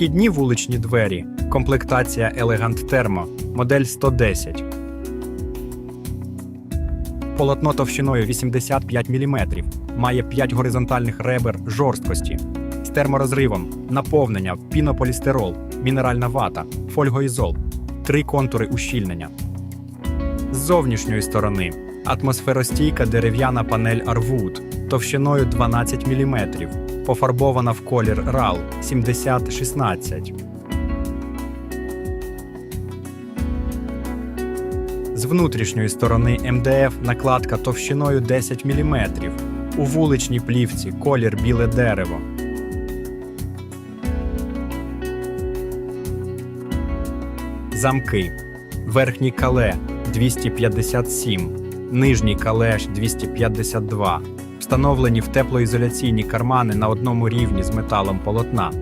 Вхідні вуличні двері. Комплектація Elegant Thermo, модель 110. Полотно товщиною 85 мм. Має 5 горизонтальних ребер жорсткості. З терморозривом, наповнення, пінополістирол, мінеральна вата, фольгоізол, три контури ущільнення. З зовнішньої сторони атмосферостійка дерев'яна панель Arwood товщиною 12 мм, пофарбована в колір RAL 7016. З внутрішньої сторони МДФ накладка товщиною 10 мм. У вуличній плівці колір біле дерево. Замки. Верхній кале 257, нижній калеш 252. Встановлені в теплоізоляційні кармани на одному рівні з металом полотна.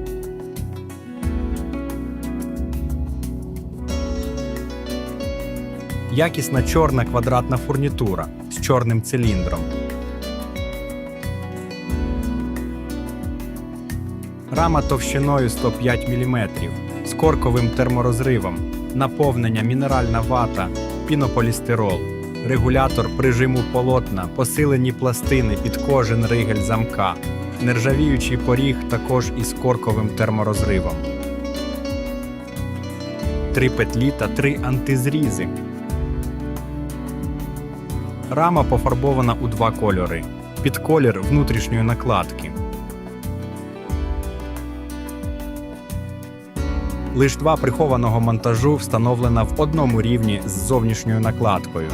Якісна чорна квадратна фурнітура з чорним циліндром. Рама товщиною 105 мм з корковим терморозривом, наповнення мінеральна вата, пінополістирол, регулятор прижиму полотна, посилені пластини під кожен ригель замка, нержавіючий поріг також із корковим терморозривом. Три петлі та три антизрізи. Рама пофарбована у два кольори під колір внутрішньої накладки. Лиштва прихованого монтажу встановлена в одному рівні з зовнішньою накладкою.